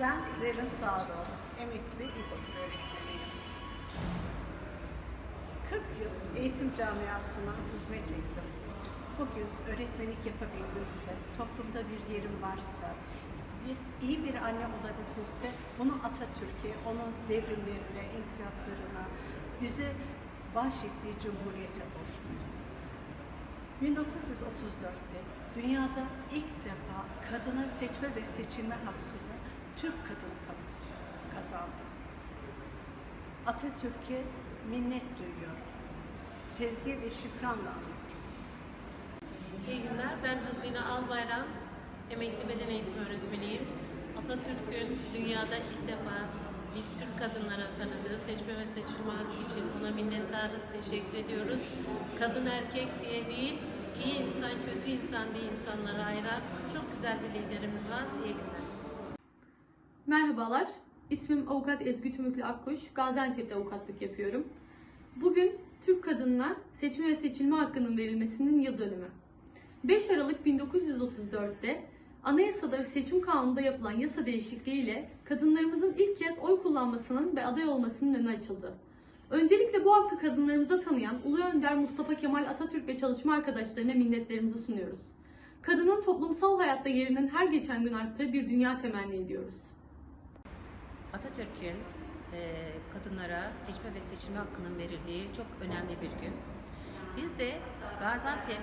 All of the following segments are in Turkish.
Ben Zerrin Sağlıoğlu, emekli ilkokul öğretmeniyim. 40 yıl eğitim camiasına hizmet ettim. Bugün öğretmenlik yapabildimse, toplumda bir yerim varsa, bir, iyi bir anne olabildimse bunu Atatürk'e, onun devrimlerine, inkılaplarına, bize bahşettiği cumhuriyete borçluyuz. 1934'te dünyada ilk defa kadına seçme ve seçilme hakkını Türk kadını ka- kazandı. Atatürk'e minnet duyuyorum. Sevgi ve şükranla anıyorum. İyi günler. Ben Hazine Albayram, emekli beden eğitimi öğretmeniyim. Atatürk'ün dünyada ilk defa biz Türk kadınlara tanıdığı seçme ve seçilme hakkı için ona minnettarız, teşekkür ediyoruz. Kadın erkek diye değil, iyi insan, kötü insan diye insanlara ayıran çok güzel bir liderimiz var. İyi günler. Merhabalar, ismim Avukat Ezgi Tümüklü Akkuş, Gaziantep'te avukatlık yapıyorum. Bugün Türk kadınına seçme ve seçilme hakkının verilmesinin yıl dönümü. 5 Aralık 1934'te Anayasada ve Seçim Kanunu'nda yapılan yasa değişikliğiyle kadınlarımızın ilk kez oy kullanmasının ve aday olmasının önü açıldı. Öncelikle bu hakkı kadınlarımıza tanıyan Ulu Önder Mustafa Kemal Atatürk ve çalışma arkadaşlarına minnetlerimizi sunuyoruz. Kadının toplumsal hayatta yerinin her geçen gün arttığı bir dünya temenni ediyoruz. Atatürk'ün e, kadınlara seçme ve seçilme hakkının verildiği çok önemli bir gün. Biz de Gaziantep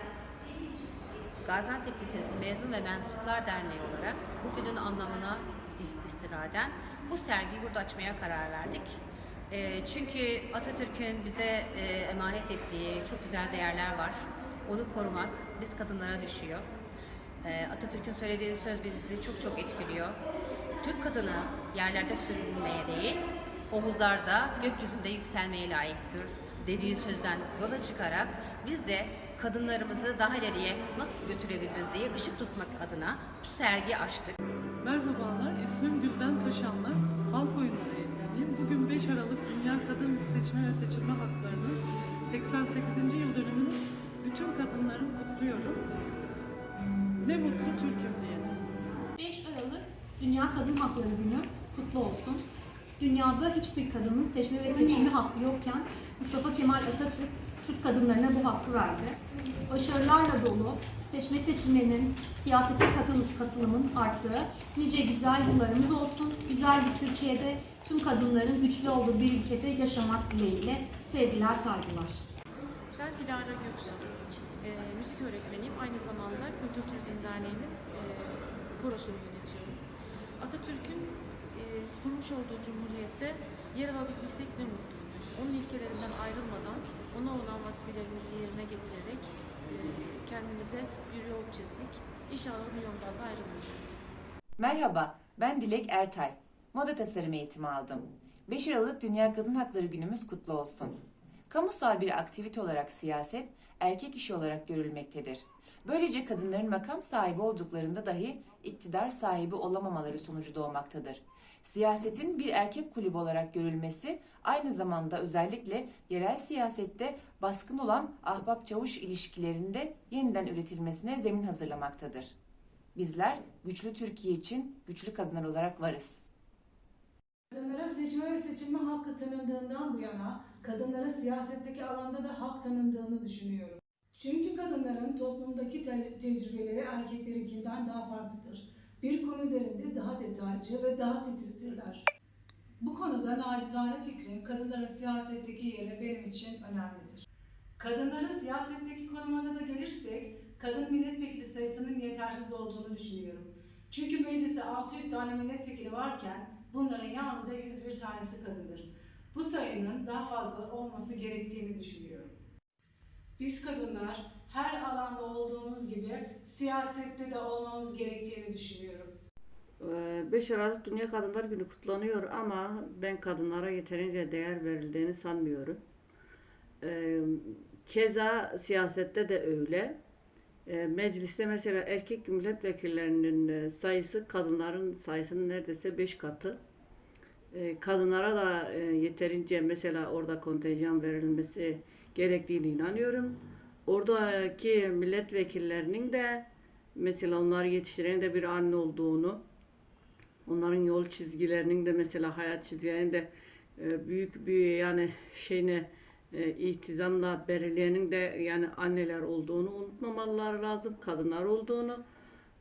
Gaziantep Lisesi Mezun ve Mensuplar Derneği olarak bugünün anlamına is- istinaden bu sergiyi burada açmaya karar verdik. E, çünkü Atatürk'ün bize e, emanet ettiği çok güzel değerler var. Onu korumak biz kadınlara düşüyor. E, Atatürk'ün söylediği söz bizi çok çok etkiliyor. Türk kadını yerlerde sürünmeye değil, omuzlarda gökyüzünde yükselmeye layıktır dediği sözden yola çıkarak biz de kadınlarımızı daha ileriye nasıl götürebiliriz diye ışık tutmak adına bu sergi açtık. Merhabalar, ismim Gülden Taşanlar. Halk oyunları eğitmeniyim. Bugün 5 Aralık Dünya Kadın Seçme ve Seçilme Hakları'nın 88. yıl dönümünü bütün kadınların kutluyorum. Ne mutlu Türk'üm diyene. 5 Aralık Dünya Kadın Hakları Günü kutlu olsun. Dünyada hiçbir kadının seçme ve seçilme hakkı yokken Mustafa Kemal Atatürk Türk kadınlarına bu hakkı verdi. Başarılarla dolu, seçme seçilmenin, siyasete katıl katılımın arttığı nice güzel yıllarımız olsun. Güzel bir Türkiye'de tüm kadınların güçlü olduğu bir ülkede yaşamak dileğiyle sevgiler, saygılar. Ben Dilara Göksu. Ee, müzik öğretmeniyim. Aynı zamanda Kültür Turizm Derneği'nin e, korosunu yönetiyorum. Atatürk'ün e, kurmuş olduğu cumhuriyette yer alabildiysek ne mutlu bize. Onun ilkelerinden ayrılmadan ona olan vazifelerimizi yerine getirerek e, kendimize bir yol çizdik. İnşallah bu yoldan da ayrılmayacağız. Merhaba, ben Dilek Ertay. Moda tasarım eğitimi aldım. 5 Aralık Dünya Kadın Hakları Günümüz kutlu olsun. Kamusal bir aktivite olarak siyaset, erkek işi olarak görülmektedir. Böylece kadınların makam sahibi olduklarında dahi iktidar sahibi olamamaları sonucu doğmaktadır. Siyasetin bir erkek kulübü olarak görülmesi aynı zamanda özellikle yerel siyasette baskın olan ahbap-çavuş ilişkilerinde yeniden üretilmesine zemin hazırlamaktadır. Bizler güçlü Türkiye için güçlü kadınlar olarak varız. Kadınlara seçme ve seçilme hakkı tanındığından bu yana kadınlara siyasetteki alanda da hak tanındığını düşünüyorum. Çünkü kadınların toplumdaki te- tecrübeleri erkeklerinkinden daha farklıdır. Bir konu üzerinde daha detaycı ve daha titizdirler. Bu konuda nacizane fikrim kadınların siyasetteki yeri benim için önemlidir. Kadınların siyasetteki konumuna da gelirsek, kadın milletvekili sayısının yetersiz olduğunu düşünüyorum. Çünkü mecliste 600 tane milletvekili varken bunların yalnızca 101 tanesi kadındır. Bu sayının daha fazla olması gerektiğini düşünüyorum. Biz kadınlar her alanda olduğumuz gibi siyasette de olmamız gerektiğini düşünüyorum. 5 Aralık Dünya Kadınlar Günü kutlanıyor ama ben kadınlara yeterince değer verildiğini sanmıyorum. Ee, Keza siyasette de öyle. Ee, Mecliste mesela erkek milletvekillerinin e, sayısı kadınların sayısının neredeyse 5 katı. Ee, Kadınlara da e, yeterince mesela orada kontenjan verilmesi gerektiğini inanıyorum. Oradaki milletvekillerinin de mesela onları yetiştiren de bir anne olduğunu onların yol çizgilerinin de mesela hayat çizgilerinin de e, büyük bir yani şeyine e, belirleyenin de yani anneler olduğunu unutmamaları lazım, kadınlar olduğunu.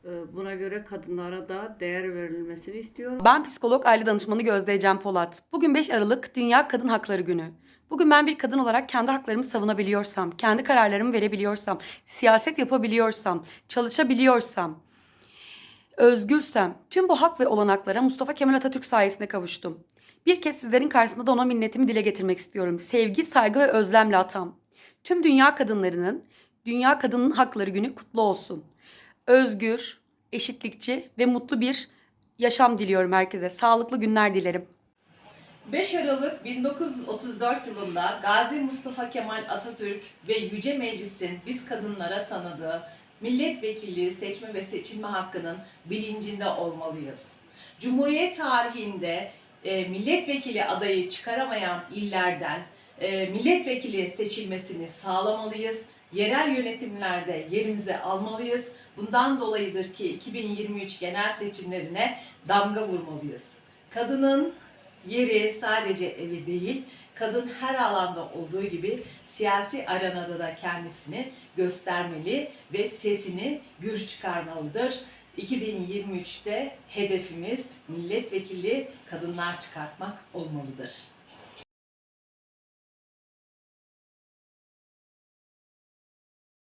E, buna göre kadınlara da değer verilmesini istiyorum. Ben psikolog aile danışmanı Gözde Ecem Polat. Bugün 5 Aralık Dünya Kadın Hakları Günü. Bugün ben bir kadın olarak kendi haklarımı savunabiliyorsam, kendi kararlarımı verebiliyorsam, siyaset yapabiliyorsam, çalışabiliyorsam, özgürsem, tüm bu hak ve olanaklara Mustafa Kemal Atatürk sayesinde kavuştum. Bir kez sizlerin karşısında da ona minnetimi dile getirmek istiyorum. Sevgi, saygı ve özlemle atam. Tüm dünya kadınlarının Dünya Kadının Hakları Günü kutlu olsun. Özgür, eşitlikçi ve mutlu bir yaşam diliyorum herkese. Sağlıklı günler dilerim. 5 Aralık 1934 yılında Gazi Mustafa Kemal Atatürk ve Yüce Meclis'in biz kadınlara tanıdığı milletvekilliği seçme ve seçilme hakkının bilincinde olmalıyız. Cumhuriyet tarihinde e, milletvekili adayı çıkaramayan illerden e, milletvekili seçilmesini sağlamalıyız. Yerel yönetimlerde yerimizi almalıyız. Bundan dolayıdır ki 2023 genel seçimlerine damga vurmalıyız. Kadının yeri sadece evi değil, kadın her alanda olduğu gibi siyasi arenada da kendisini göstermeli ve sesini gür çıkarmalıdır. 2023'te hedefimiz milletvekili kadınlar çıkartmak olmalıdır.